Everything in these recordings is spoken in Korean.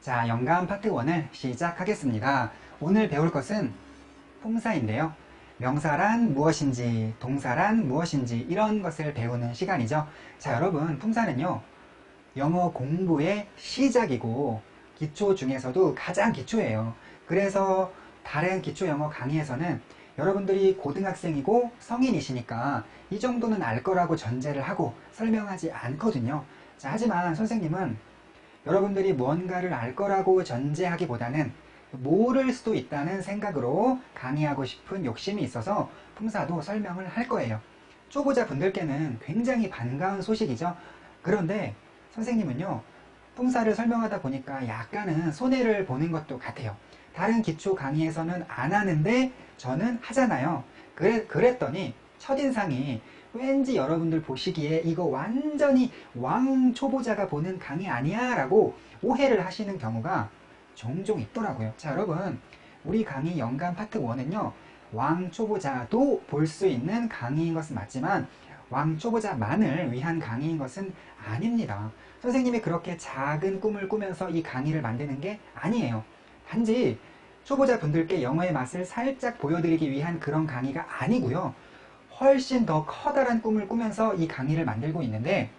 자, 영감 파트 1을 시작하겠습니다. 오늘 배울 것은 품사인데요. 명사란 무엇인지, 동사란 무엇인지 이런 것을 배우는 시간이죠. 자, 여러분, 품사는요. 영어 공부의 시작이고 기초 중에서도 가장 기초예요. 그래서 다른 기초 영어 강의에서는 여러분들이 고등학생이고 성인이시니까 이 정도는 알 거라고 전제를 하고 설명하지 않거든요. 자, 하지만 선생님은 여러분들이 무언가를 알 거라고 전제하기보다는 모를 수도 있다는 생각으로 강의하고 싶은 욕심이 있어서 품사도 설명을 할 거예요. 초보자 분들께는 굉장히 반가운 소식이죠. 그런데 선생님은요, 품사를 설명하다 보니까 약간은 손해를 보는 것도 같아요. 다른 기초 강의에서는 안 하는데 저는 하잖아요. 그래, 그랬더니 첫인상이 왠지 여러분들 보시기에 이거 완전히 왕 초보자가 보는 강의 아니야 라고 오해를 하시는 경우가 종종 있더라고요. 자, 여러분, 우리 강의 연간 파트 1은요, 왕 초보자도 볼 수 있는 강의인 것은 맞지만, 왕 초보자만을 위한 강의인 것은 아닙니다. 선생님이 그렇게 작은 꿈을 꾸면서 이 강의를 만드는 게 아니에요. 단지 초보자분들께 영어의 맛을 살짝 보여드리기 위한 그런 강의가 아니고요. 훨씬 더 커다란 꿈을 꾸면서 이 강의를 만들고 있는데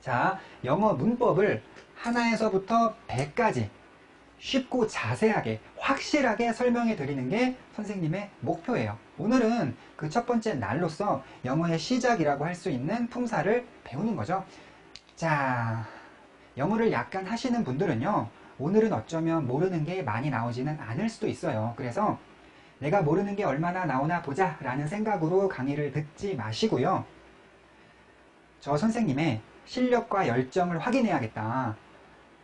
자, 영어 문법을 하나에서부터 100까지 쉽고 자세하게 확실하게 설명해 드리는 게 선생님의 목표예요. 오늘은 그 첫 번째 날로서 영어의 시작이라고 할 수 있는 품사를 배우는 거죠. 자, 영어를 약간 하시는 분들은요. 오늘은 어쩌면 모르는 게 많이 나오지는 않을 수도 있어요. 그래서 내가 모르는 게 얼마나 나오나 보자 라는 생각으로 강의를 듣지 마시고요. 저 선생님의 실력과 열정을 확인해야겠다.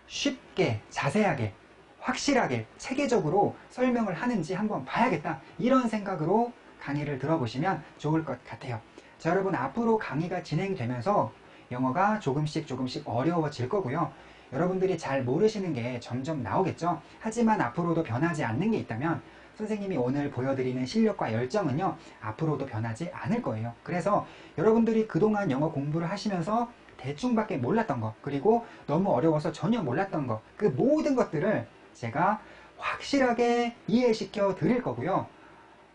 쉽게, 자세하게, 확실하게, 체계적으로 설명을 하는지 한번 봐야겠다. 이런 생각으로 강의를 들어보시면 좋을 것 같아요. 자, 여러분, 앞으로 강의가 진행되면서 영어가 조금씩 조금씩 어려워질 거고요. 여러분들이 잘 모르시는 게 점점 나오겠죠. 하지만 앞으로도 변하지 않는 게 있다면 선생님이 오늘 보여드리는 실력과 열정은요, 앞으로도 변하지 않을 거예요. 그래서 여러분들이 그동안 영어 공부를 하시면서 대충밖에 몰랐던 거, 그리고 너무 어려워서 전혀 몰랐던 거, 그 모든 것들을 제가 확실하게 이해시켜 드릴 거고요.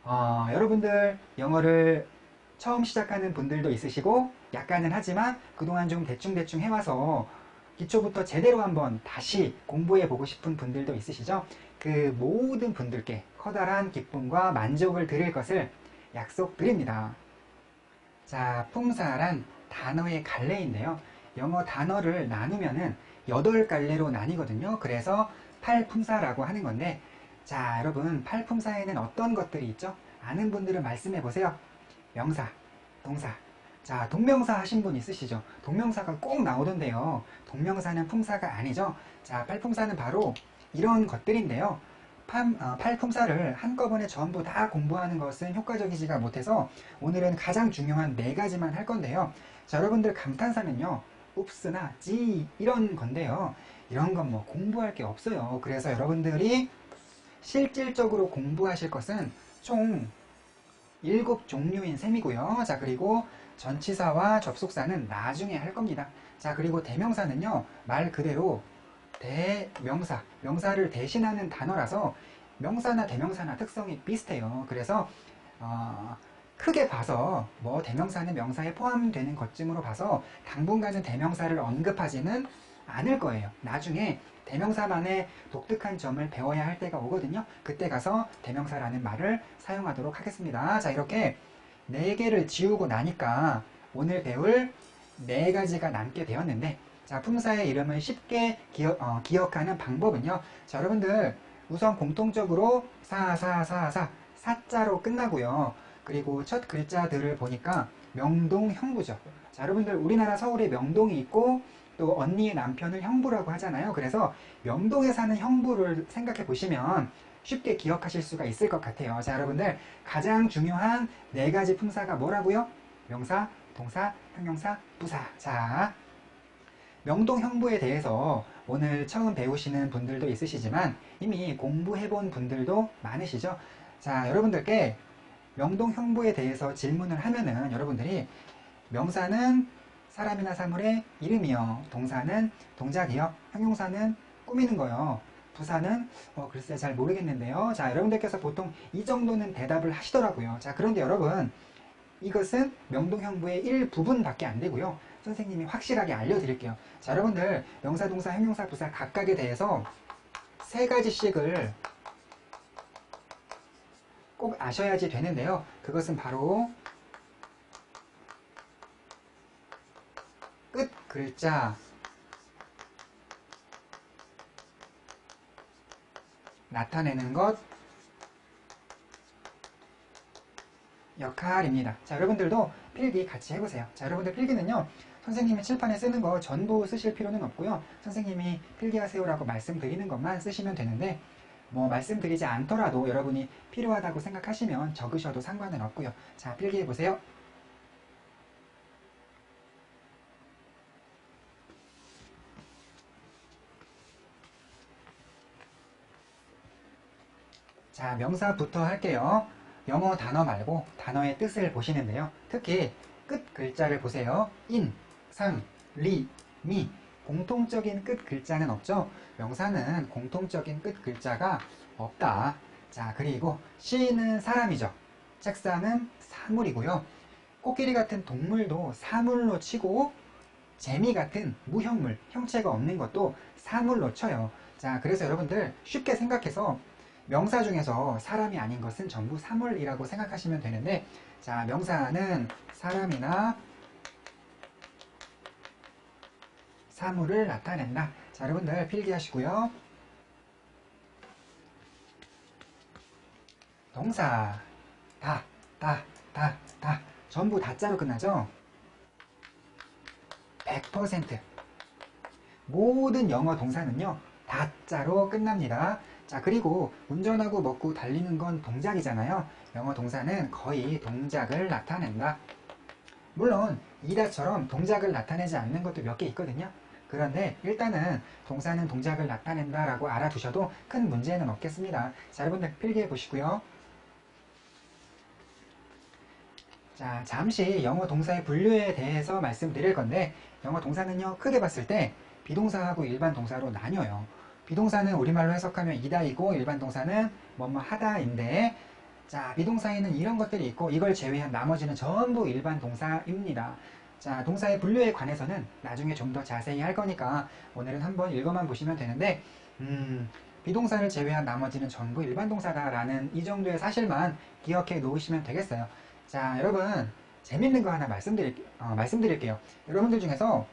어, 여러분들 영어를 처음 시작하는 분들도 있으시고, 약간은 하지만 그동안 좀 대충대충 해와서 기초부터 제대로 한번 다시 공부해 보고 싶은 분들도 있으시죠? 그 모든 분들께 커다란 기쁨과 만족을 드릴 것을 약속드립니다. 자, 품사란 단어의 갈래인데요. 영어 단어를 나누면은 8갈래로 나뉘거든요. 그래서 팔품사라고 하는 건데, 자, 여러분, 팔품사에는 어떤 것들이 있죠? 아는 분들은 말씀해 보세요. 명사, 동사, 자, 동명사 하신 분 있으시죠? 동명사가 꼭 나오던데요. 동명사는 품사가 아니죠. 자, 팔품사는 바로 이런 것들인데요. 팔, 어, 팔품사를 한꺼번에 전부 다 공부하는 것은 효과적이지가 못해서 오늘은 가장 중요한 네 가지만 할 건데요. 자, 여러분들 감탄사는요. 읍스나 지 이런 건데요. 이런 건 뭐 공부할 게 없어요. 그래서 여러분들이 실질적으로 공부하실 것은 총 일곱 종류인 셈이고요. 자, 그리고 전치사와 접속사는 나중에 할 겁니다. 자, 그리고 대명사는요, 말 그대로 대명사, 명사를 대신하는 단어라서 명사나 대명사나 특성이 비슷해요. 그래서, 어, 크게 봐서 뭐 대명사는 명사에 포함되는 것쯤으로 봐서 당분간은 대명사를 언급하지는 않을 거예요. 나중에 대명사만의 독특한 점을 배워야 할 때가 오거든요. 그때 가서 대명사라는 말을 사용하도록 하겠습니다. 자, 이렇게 네 개를 지우고 나니까 오늘 배울 네 가지가 남게 되었는데 자 품사의 이름을 쉽게 기억, 어, 기억하는 방법은요 자 여러분들 우선 공통적으로 사사사사 사자로 끝나고요 그리고 첫 글자들을 보니까 명동 형부죠 자 여러분들 우리나라 서울에 명동이 있고 또 언니의 남편을 형부라고 하잖아요 그래서 명동에 사는 형부를 생각해 보시면 쉽게 기억하실 수가 있을 것 같아요. 자, 여러분들 가장 중요한 네 가지 품사가 뭐라고요? 명사, 동사, 형용사, 부사. 자, 명동 형부에 대해서 오늘 처음 배우시는 분들도 있으시지만 이미 공부해 본 분들도 많으시죠? 자, 여러분들께 명동 형부에 대해서 질문을 하면은 여러분들이 명사는 사람이나 사물의 이름이요. 동사는 동작이요. 형용사는 꾸미는 거요. 부사는 어, 글쎄 잘 모르겠는데요. 자, 여러분들께서 보통 이 정도는 대답을 하시더라고요. 자, 그런데 여러분 이것은 명동형부의 일부분밖에 안 되고요. 선생님이 확실하게 알려드릴게요. 자, 여러분들 명사, 동사, 형용사, 부사 각각에 대해서 세 가지씩을 꼭 아셔야지 되는데요. 그것은 바로 끝 글자 나타내는 것 역할입니다. 자, 여러분들도 필기 같이 해보세요. 자, 여러분들 필기는요, 선생님이 칠판에 쓰는 거 전부 쓰실 필요는 없고요. 선생님이 필기하세요라고 말씀드리는 것만 쓰시면 되는데, 뭐 말씀드리지 않더라도 여러분이 필요하다고 생각하시면 적으셔도 상관은 없고요. 자, 필기해보세요. 자, 명사부터 할게요. 영어 단어 말고 단어의 뜻을 보시는데요. 특히 끝 글자를 보세요. 인, 상, 리, 미. 공통적인 끝 글자는 없죠? 명사는 공통적인 끝 글자가 없다. 자, 그리고 시는 사람이죠. 책사는 사물이고요. 코끼리 같은 동물도 사물로 치고 재미 같은 무형물, 형체가 없는 것도 사물로 쳐요. 자, 그래서 여러분들 쉽게 생각해서 명사 중에서 사람이 아닌 것은 전부 사물이라고 생각하시면 되는데 자 명사는 사람이나 사물을 나타낸다. 자 여러분들 필기하시고요. 동사 다, 다, 다, 다 전부 다자로 끝나죠? 100% 모든 영어 동사는요 다자로 끝납니다. 자 그리고 운전하고 먹고 달리는 건 동작이잖아요. 영어 동사는 거의 동작을 나타낸다. 물론 이다처럼 동작을 나타내지 않는 것도 몇 개 있거든요. 그런데 일단은 동사는 동작을 나타낸다 라고 알아두셔도 큰 문제는 없겠습니다. 자 여러분들 필기해 보시고요. 자 잠시 영어 동사의 분류에 대해서 말씀드릴 건데 영어 동사는요 크게 봤을 때 비동사하고 일반 동사로 나뉘어요. 비동사는 우리말로 해석하면 이다이고 일반 동사는 뭐뭐 하다인데 자 비동사에는 이런 것들이 있고 이걸 제외한 나머지는 전부 일반 동사입니다. 자 동사의 분류에 관해서는 나중에 좀 더 자세히 할 거니까 오늘은 한번 읽어만 보시면 되는데 음, 비동사를 제외한 나머지는 전부 일반 동사다라는 이 정도의 사실만 기억해 놓으시면 되겠어요. 자 여러분 재밌는 거 하나 말씀드릴, 어, 말씀드릴게요. 여러분들 중에서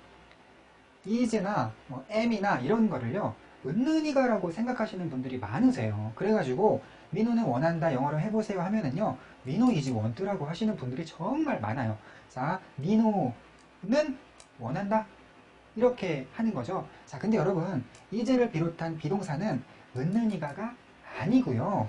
is나 뭐 am이나 이런 거를요 은는이가라고 생각하시는 분들이 많으세요. 그래가지고 민호는 원한다 영어로 해보세요 하면은요 민호 이지 원트라고 하시는 분들이 정말 많아요. 자 민호는 원한다 이렇게 하는 거죠. 자 근데 여러분 이제를 비롯한 비동사는 은는이가가 아니고요.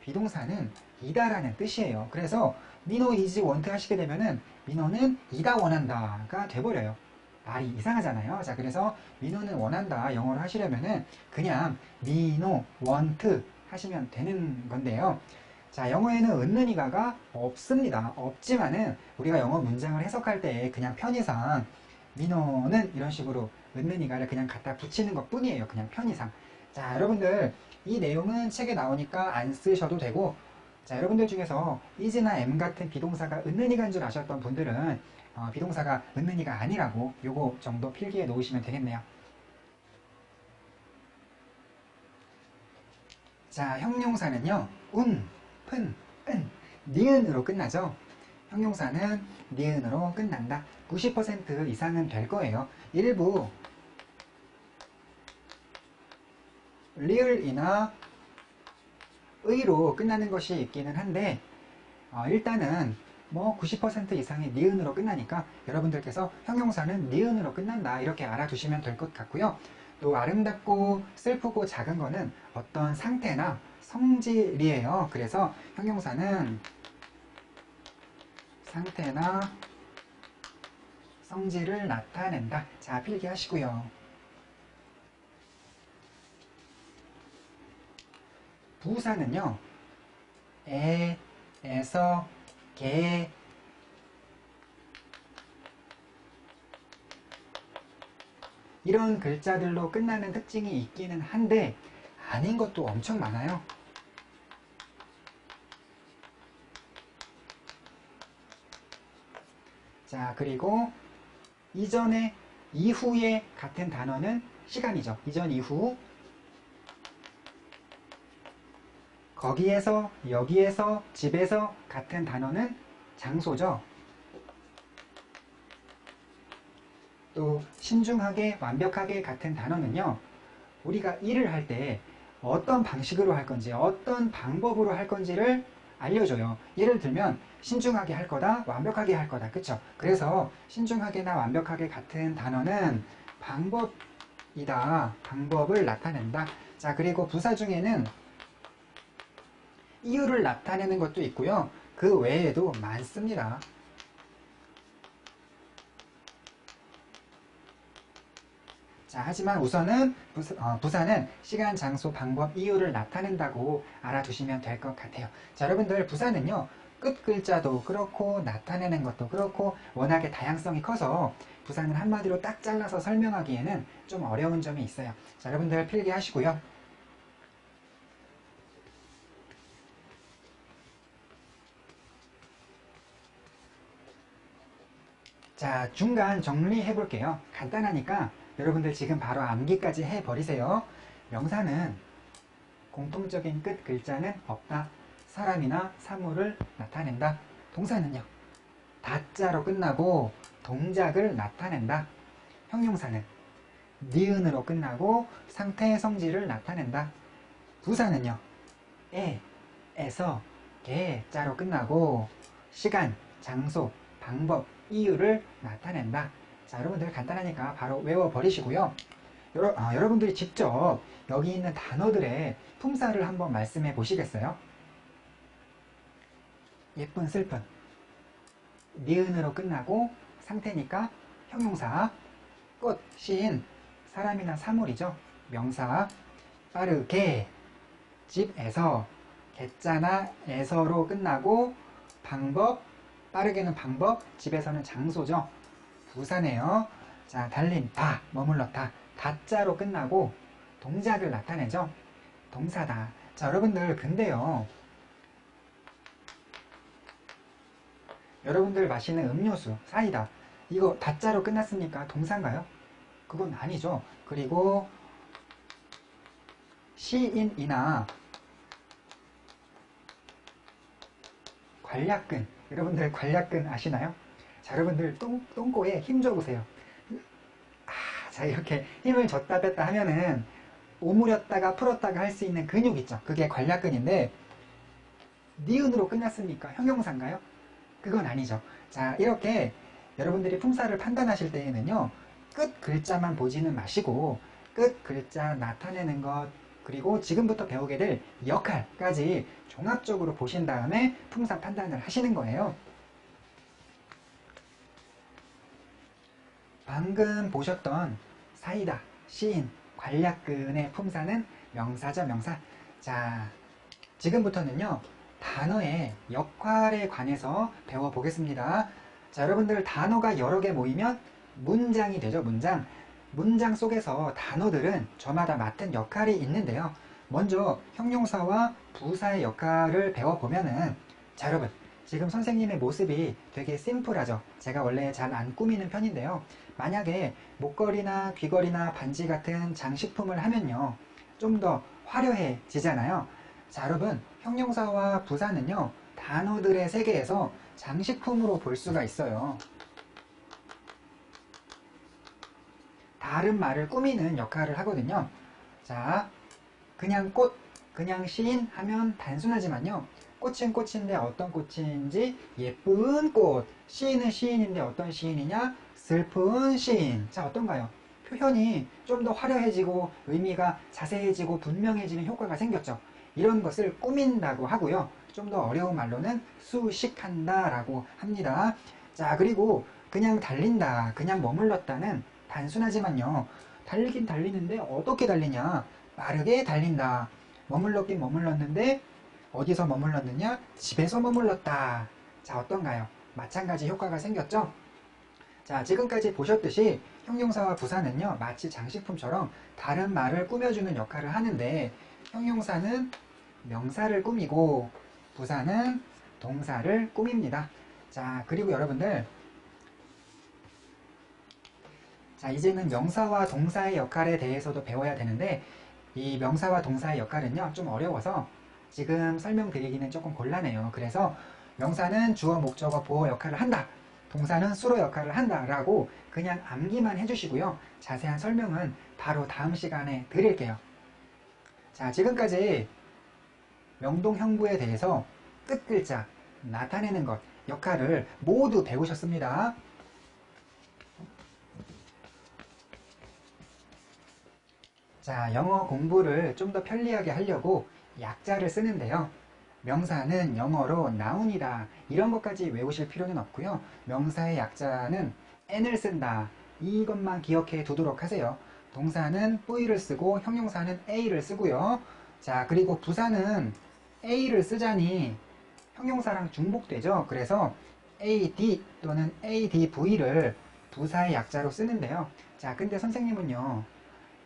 비동사는 이다라는 뜻이에요. 그래서 민호 이지 원트 하시게 되면은 민호는 이다 원한다가 돼버려요. 말이 이상하잖아요. 자, 그래서 민호는 원한다 영어로 하시려면은 그냥 민호 원트 하시면 되는 건데요. 자, 영어에는 은는이가가 없습니다. 없지만은 우리가 영어 문장을 해석할 때 그냥 편의상 민호는 이런 식으로 은는이가를 그냥 갖다 붙이는 것 뿐이에요. 그냥 편의상. 자, 여러분들 이 내용은 책에 나오니까 안 쓰셔도 되고 자, 여러분들 중에서 is나 am 같은 비동사가 은는이가인 줄 아셨던 분들은 어, 비동사가 은는이가 아니라고 요거 정도 필기해 놓으시면 되겠네요. 자, 형용사는요. 운, 픈, 은, 니은으로 끝나죠. 형용사는 니은으로 끝난다. 90% 이상은 될 거예요. 일부 리을이나 의로 끝나는 것이 있기는 한데 어, 일단은 뭐 90% 이상이 니은으로 끝나니까 여러분들께서 형용사는 니은으로 끝난다 이렇게 알아두시면 될 것 같고요. 또 아름답고 슬프고 작은 거는 어떤 상태나 성질이에요. 그래서 형용사는 상태나 성질을 나타낸다. 자, 필기하시고요. 부사는요. 에, 에서, 개, 이런 글자들로 끝나는 특징이 있기는 한데 아닌 것도 엄청 많아요. 자, 그리고 이전에 이후에 같은 단어는 시간이죠. 이전 이후 거기에서 여기에서 집에서 같은 단어는 장소죠. 또 신중하게 완벽하게 같은 단어는요. 우리가 일을 할 때 어떤 방식으로 할 건지 어떤 방법으로 할 건지를 알려줘요. 예를 들면 신중하게 할 거다, 완벽하게 할 거다. 그쵸? 그래서 신중하게나 완벽하게 같은 단어는 방법이다. 방법을 나타낸다. 자, 그리고 부사 중에는 이유를 나타내는 것도 있고요. 그 외에도 많습니다. 자, 하지만 우선은 부사, 어, 부사는 시간, 장소, 방법, 이유를 나타낸다고 알아두시면 될 것 같아요. 자, 여러분들 부사는요. 끝 글자도 그렇고 나타내는 것도 그렇고 워낙에 다양성이 커서 부사는 한마디로 딱 잘라서 설명하기에는 좀 어려운 점이 있어요. 자, 여러분들 필기하시고요. 자, 중간 정리해 볼게요. 간단하니까 여러분들 지금 바로 암기까지 해 버리세요. 명사는 공통적인 끝 글자는 없다. 사람이나 사물을 나타낸다. 동사는요. 다자로 끝나고 동작을 나타낸다. 형용사는 니은으로 끝나고 상태의 성질을 나타낸다. 부사는요. 에, 에서, 개, 자로 끝나고 시간, 장소, 방법, 이유를 나타낸다. 자, 여러분들 간단하니까 바로 외워버리시고요. 여러, 아, 여러분들이 직접 여기 있는 단어들의 품사를 한번 말씀해 보시겠어요? 예쁜, 슬픈. 니은으로 끝나고 상태니까 형용사, 꽃, 시인, 사람이나 사물이죠. 명사, 빠르게, 집에서, 개자나 에서로 끝나고 방법, 빠르게는 방법, 집에서는 장소죠. 부사네요. 자, 달린다, 머물렀다. 다자로 끝나고 동작을 나타내죠. 동사다. 자, 여러분들, 근데요. 여러분들 마시는 음료수, 사이다. 이거 다자로 끝났으니까 동사인가요? 그건 아니죠. 그리고 시인이나 관략근. 여러분들 관략근 아시나요? 자, 여러분들 똥, 똥꼬에 힘 줘보세요. 아, 자, 이렇게 힘을 줬다 뺐다 하면은 오므렸다가 풀었다가 할 수 있는 근육 있죠. 그게 관략근인데 니은으로 끝났으니까 형용사인가요? 그건 아니죠. 자, 이렇게 여러분들이 품사를 판단하실 때에는요. 끝 글자만 보지는 마시고 끝 글자 나타내는 것 그리고 지금부터 배우게 될 역할까지 종합적으로 보신 다음에 품사 판단을 하시는 거예요. 방금 보셨던 사이다, 시인, 관략근의 품사는 명사죠, 명사. 자, 지금부터는요, 단어의 역할에 관해서 배워보겠습니다. 자, 여러분들 단어가 여러 개 모이면 문장이 되죠, 문장. 문장 속에서 단어들은 저마다 맡은 역할이 있는데요. 먼저 형용사와 부사의 역할을 배워보면은 자, 여러분. 지금 선생님의 모습이 되게 심플하죠. 제가 원래 잘 안 꾸미는 편인데요. 만약에 목걸이나 귀걸이나 반지 같은 장식품을 하면요. 좀 더 화려해지잖아요. 자, 여러분. 형용사와 부사는요. 단어들의 세계에서 장식품으로 볼 수가 있어요. 다른 말을 꾸미는 역할을 하거든요. 자, 그냥 꽃, 그냥 시인 하면 단순하지만요. 꽃은 꽃인데 어떤 꽃인지 예쁜 꽃, 시인은 시인인데 어떤 시인이냐? 슬픈 시인. 자, 어떤가요? 표현이 좀 더 화려해지고 의미가 자세해지고 분명해지는 효과가 생겼죠. 이런 것을 꾸민다고 하고요. 좀 더 어려운 말로는 수식한다 라고 합니다. 자, 그리고 그냥 달린다, 그냥 머물렀다는 단순하지만요. 달리긴 달리는데 어떻게 달리냐? 빠르게 달린다. 머물렀긴 머물렀는데 어디서 머물렀느냐? 집에서 머물렀다. 자, 어떤가요? 마찬가지 효과가 생겼죠? 자, 지금까지 보셨듯이 형용사와 부사는요, 마치 장식품처럼 다른 말을 꾸며주는 역할을 하는데, 형용사는 명사를 꾸미고, 부사는 동사를 꾸밉니다. 자, 그리고 여러분들, 자, 이제는 명사와 동사의 역할에 대해서도 배워야 되는데, 이 명사와 동사의 역할은요, 좀 어려워서 지금 설명드리기는 조금 곤란해요. 그래서 명사는 주어, 목적어, 보어 역할을 한다. 동사는 수로 역할을 한다 라고 그냥 암기만 해주시고요. 자세한 설명은 바로 다음 시간에 드릴게요. 자, 지금까지 명동 형부에 대해서 끝 글자, 나타내는 것, 역할을 모두 배우셨습니다. 자, 영어 공부를 좀 더 편리하게 하려고 약자를 쓰는데요. 명사는 영어로 나운이다. 이런 것까지 외우실 필요는 없고요. 명사의 약자는 n을 쓴다. 이것만 기억해 두도록 하세요. 동사는 v를 쓰고 형용사는 a를 쓰고요. 자, 그리고 부사는 a를 쓰자니 형용사랑 중복되죠. 그래서 ad 또는 adv를 부사의 약자로 쓰는데요. 자, 근데 선생님은요.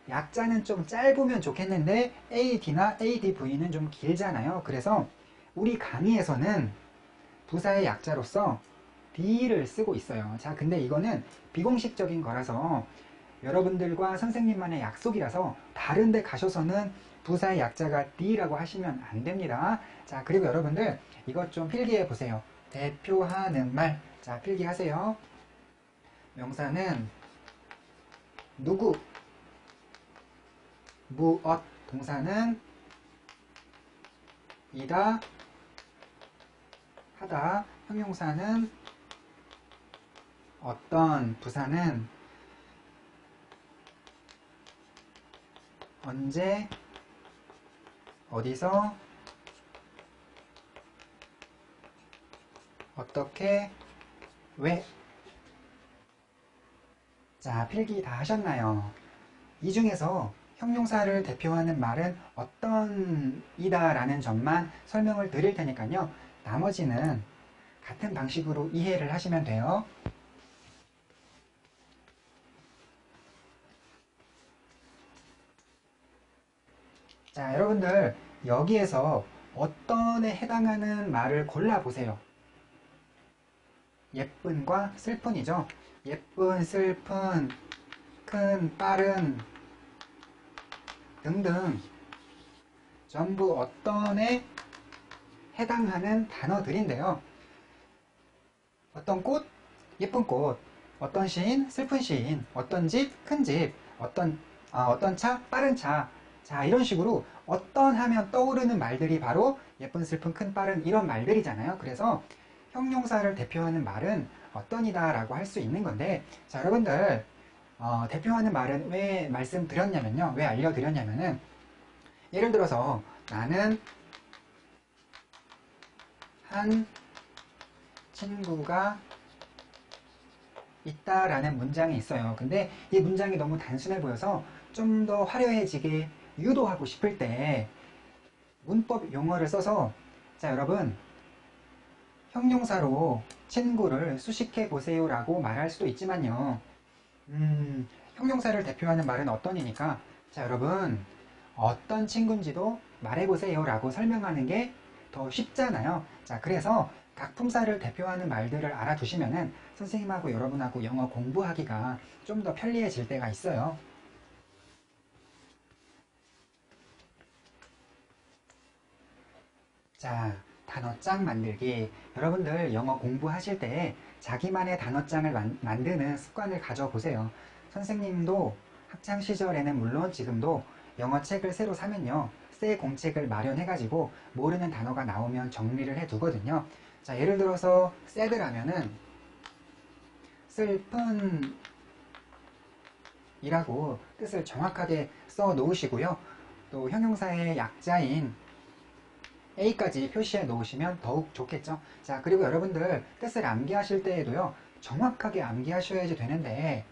약자는 좀 짧으면 좋겠는데 ad나 adv는 좀 길잖아요. 그래서 우리 강의에서는 부사의 약자로서 D를 쓰고 있어요. 자, 근데 이거는 비공식적인 거라서 여러분들과 선생님만의 약속이라서 다른 데 가셔서는 부사의 약자가 D라고 하시면 안 됩니다. 자, 그리고 여러분들 이것 좀 필기해 보세요. 대표하는 말. 자, 필기하세요. 명사는 누구, 무엇, 동사는 이다, 하다, 형용사는 어떤, 부사는 언제, 어디서, 어떻게, 왜. 자, 필기 다 하셨나요? 이 중에서 형용사를 대표하는 말은 어떤 이다 라는 점만 설명을 드릴 테니까요. 나머지는 같은 방식으로 이해를 하시면 돼요. 자, 여러분들 여기에서 어떤에 해당하는 말을 골라보세요. 예쁜과 슬픈이죠. 예쁜, 슬픈, 큰, 빠른 등등 전부 어떤에 해당하는 단어들인데요. 어떤 꽃, 예쁜 꽃, 어떤 시인, 슬픈 시인, 어떤 집, 큰 집, 어떤, 아, 어떤 차, 빠른 차. 자, 이런 식으로 어떤 하면 떠오르는 말들이 바로 예쁜, 슬픈, 큰, 빠른 이런 말들이잖아요. 그래서 형용사를 대표하는 말은 어떤이다 라고 할 수 있는 건데, 자, 여러분들, 어, 대표하는 말은 왜 말씀드렸냐면요. 왜 알려드렸냐면은, 예를 들어서 나는 한 친구가 있다라는 문장이 있어요. 근데 이 문장이 너무 단순해 보여서 좀 더 화려해지게 유도하고 싶을 때 문법 용어를 써서 자 여러분 형용사로 친구를 수식해 보세요라고 말할 수도 있지만요. 음, 형용사를 대표하는 말은 어떤 이니까 자 여러분 어떤 친구인지도 말해보세요 라고 설명하는 게 더 쉽잖아요. 자, 그래서 각 품사를 대표하는 말들을 알아두시면은 선생님하고 여러분하고 영어 공부하기가 좀 더 편리해질 때가 있어요. 자, 단어장 만들기. 여러분들 영어 공부하실 때 자기만의 단어장을 만, 만드는 습관을 가져보세요. 선생님도 학창 시절에는 물론 지금도 영어 책을 새로 사면요. 새 공책을 마련해가지고 모르는 단어가 나오면 정리를 해두거든요. 자, 예를 들어서 sad라면은 슬픈 이라고 뜻을 정확하게 써 놓으시고요. 또 형용사의 약자인 A까지 표시해 놓으시면 더욱 좋겠죠. 자, 그리고 여러분들 뜻을 암기하실 때에도요. 정확하게 암기하셔야지 되는데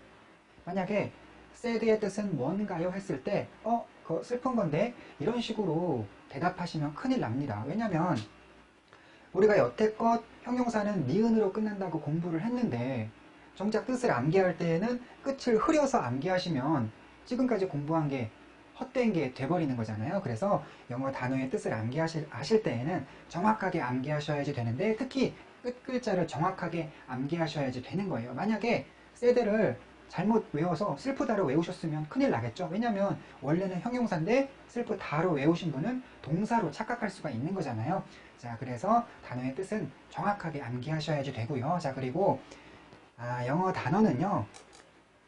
만약에 sad의 뜻은 뭔가요? 했을 때 어? 그 슬픈 건데 이런 식으로 대답하시면 큰일 납니다. 왜냐면 우리가 여태껏 형용사는 니은으로 끝난다고 공부를 했는데 정작 뜻을 암기할 때에는 끝을 흐려서 암기하시면 지금까지 공부한 게 헛된 게 돼버리는 거잖아요. 그래서 영어 단어의 뜻을 암기하실 하실 때에는 정확하게 암기하셔야지 되는데 특히 끝 글자를 정확하게 암기하셔야지 되는 거예요. 만약에 세대를 잘못 외워서 슬프다로 외우셨으면 큰일 나겠죠. 왜냐면 원래는 형용사인데 슬프다로 외우신 분은 동사로 착각할 수가 있는 거잖아요. 자, 그래서 단어의 뜻은 정확하게 암기하셔야지 되고요. 자, 그리고 아, 영어 단어는요.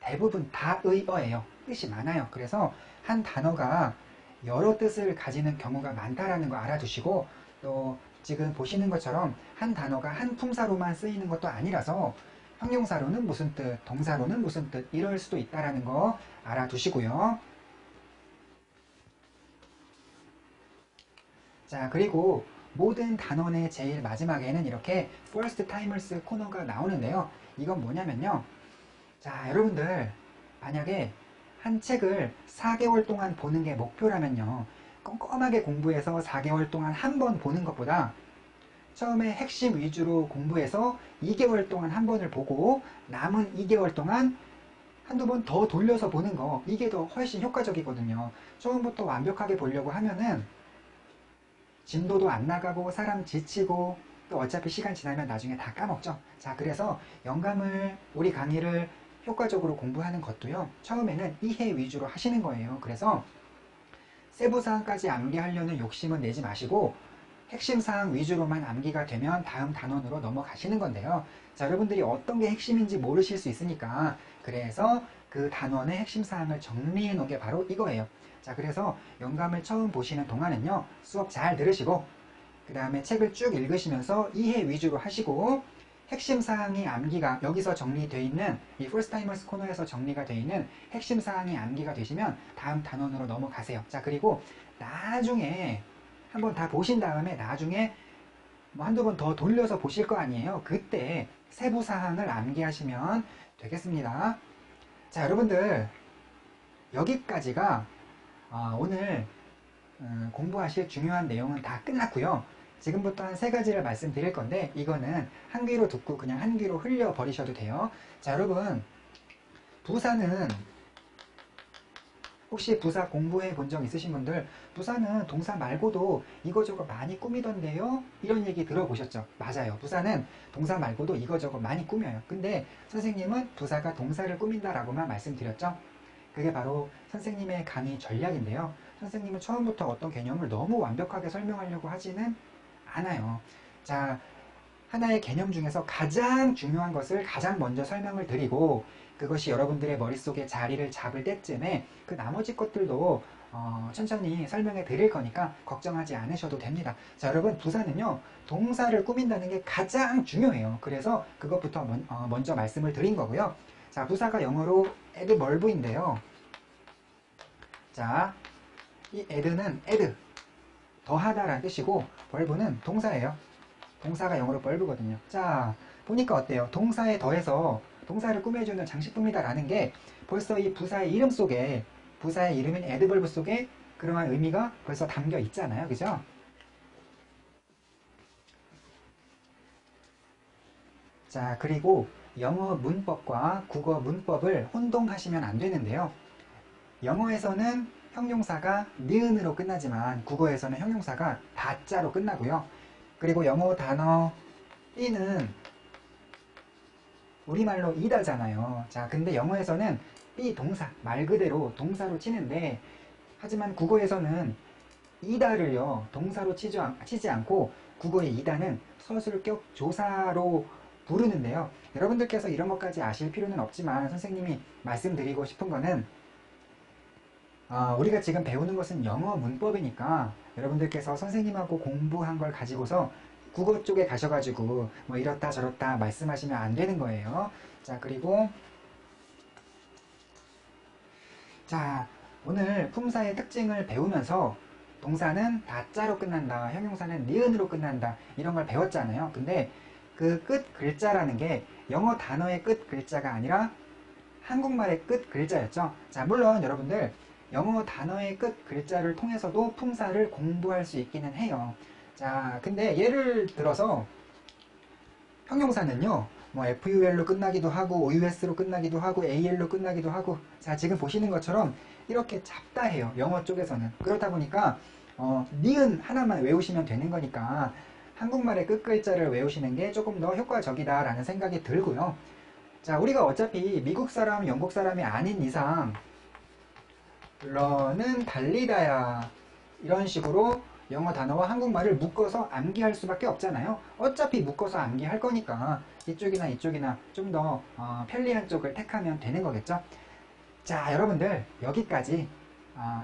대부분 다 의어예요. 뜻이 많아요. 그래서 한 단어가 여러 뜻을 가지는 경우가 많다라는 거 알아두시고 또 지금 보시는 것처럼 한 단어가 한 품사로만 쓰이는 것도 아니라서 형용사로는 무슨 뜻, 동사로는 무슨 뜻 이럴 수도 있다라는 거 알아두시고요. 자, 그리고 모든 단원의 제일 마지막에는 이렇게 First Timers 코너가 나오는데요. 이건 뭐냐면요. 자, 여러분들 만약에 한 책을 4개월 동안 보는 게 목표라면요. 꼼꼼하게 공부해서 4개월 동안 한 번 보는 것보다 처음에 핵심 위주로 공부해서 2개월 동안 한 번을 보고 남은 2개월 동안 한두 번 더 돌려서 보는 거 이게 더 훨씬 효과적이거든요. 처음부터 완벽하게 보려고 하면은 진도도 안 나가고 사람 지치고 또 어차피 시간 지나면 나중에 다 까먹죠. 자, 그래서 영감을 우리 강의를 효과적으로 공부하는 것도요. 처음에는 이해 위주로 하시는 거예요. 그래서 세부 사항까지 암기하려는 욕심은 내지 마시고 핵심 사항 위주로만 암기가 되면 다음 단원으로 넘어가시는 건데요. 자, 여러분들이 어떤 게 핵심인지 모르실 수 있으니까 그래서 그 단원의 핵심 사항을 정리해 놓은 게 바로 이거예요. 자, 그래서 영감을 처음 보시는 동안은요. 수업 잘 들으시고 그 다음에 책을 쭉 읽으시면서 이해 위주로 하시고 핵심 사항이 암기가 여기서 정리되어 있는 이 Timers 코너에서 정리가 되어 있는 핵심 사항이 암기가 되시면 다음 단원으로 넘어가세요. 자, 그리고 나중에 한번 다 보신 다음에 나중에 뭐 한두 번 더 돌려서 보실 거 아니에요. 그때 세부 사항을 암기하시면 되겠습니다. 자, 여러분들 여기까지가 어, 오늘 음, 공부하실 중요한 내용은 다 끝났고요. 지금부터 한 세 가지를 말씀드릴 건데 이거는 한 귀로 듣고 그냥 한 귀로 흘려 버리셔도 돼요. 자, 여러분 부사는 혹시 부사 공부해 본 적 있으신 분들 부사는 동사 말고도 이거저거 많이 꾸미던데요? 이런 얘기 들어보셨죠? 맞아요. 부사는 동사 말고도 이거저거 많이 꾸며요. 근데 선생님은 부사가 동사를 꾸민다라고만 말씀드렸죠? 그게 바로 선생님의 강의 전략인데요. 선생님은 처음부터 어떤 개념을 너무 완벽하게 설명하려고 하지는 않아요. 자, 하나의 개념 중에서 가장 중요한 것을 가장 먼저 설명을 드리고 그것이 여러분들의 머릿속에 자리를 잡을 때쯤에 그 나머지 것들도 어, 천천히 설명해 드릴 거니까 걱정하지 않으셔도 됩니다. 자, 여러분, 부사는요, 동사를 꾸민다는 게 가장 중요해요. 그래서 그것부터 먼, 어, 먼저 말씀을 드린 거고요. 자, 부사가 영어로 adverb인데요. 자, 이 add는 add, 더하다라는 뜻이고, verb는 동사예요. 동사가 영어로 벌브거든요. 자, 보니까 어때요? 동사에 더해서 동사를 꾸며주는 장식품이다라는 게 벌써 이 부사의 이름 속에 부사의 이름인 에드벌브 속에 그러한 의미가 벌써 담겨 있잖아요. 그죠? 자, 그리고 영어 문법과 국어 문법을 혼동하시면 안 되는데요. 영어에서는 형용사가 니은으로 끝나지만 국어에서는 형용사가 다자로 끝나고요. 그리고 영어 단어 B는 우리말로 이다잖아요. 자, 근데 영어에서는 B 동사, 말 그대로 동사로 치는데 하지만 국어에서는 이다를요, 동사로 치지, 않, 치지 않고 국어의 이다는 서술격 조사로 부르는데요. 여러분들께서 이런 것까지 아실 필요는 없지만 선생님이 말씀드리고 싶은 거는 어, 우리가 지금 배우는 것은 영어 문법이니까 여러분들께서 선생님하고 공부한 걸 가지고서 국어 쪽에 가셔가지고 뭐 이렇다 저렇다 말씀하시면 안 되는 거예요. 자 그리고 자 오늘 품사의 특징을 배우면서 동사는 다자로 끝난다, 형용사는 니은으로 끝난다 이런 걸 배웠잖아요. 근데 그 끝 글자라는 게 영어 단어의 끝 글자가 아니라 한국말의 끝 글자였죠. 자 물론 여러분들 영어 단어의 끝 글자를 통해서도 품사를 공부할 수 있기는 해요. 자, 근데 예를 들어서 형용사는요, 뭐 FUL로 끝나기도 하고 OUS로 끝나기도 하고 AL로 끝나기도 하고 자 지금 보시는 것처럼 이렇게 잡다해요 영어 쪽에서는 그렇다 보니까 어, 니은 하나만 외우시면 되는 거니까 한국말의 끝글자를 외우시는 게 조금 더 효과적이다라는 생각이 들고요 자 우리가 어차피 미국 사람 영국 사람이 아닌 이상 러는 달리다야 이런 식으로 영어 단어와 한국말을 묶어서 암기할 수밖에 없잖아요. 어차피 묶어서 암기할 거니까 이쪽이나 이쪽이나 좀더 편리한 쪽을 택하면 되는 거겠죠. 자, 여러분들 여기까지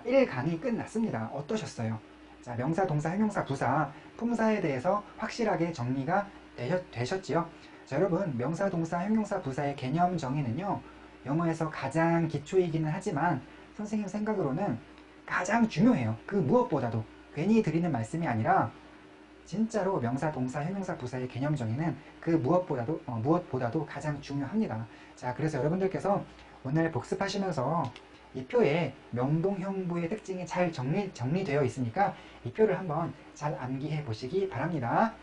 1강이 끝났습니다. 어떠셨어요? 자, 명사, 동사, 형용사, 부사, 품사에 대해서 확실하게 정리가 되셨, 되셨지요? 자, 여러분 명사, 동사, 형용사, 부사의 개념 정의는요. 영어에서 가장 기초이기는 하지만 선생님 생각으로는 가장 중요해요. 그 무엇보다도 괜히 드리는 말씀이 아니라 진짜로 명사, 동사, 형용사, 부사의 개념 정의는 그 무엇보다도 어, 무엇보다도 가장 중요합니다. 자, 그래서 여러분들께서 오늘 복습하시면서 이 표에 명동형부의 특징이 잘 정리, 정리되어 있으니까 이 표를 한번 잘 암기해 보시기 바랍니다.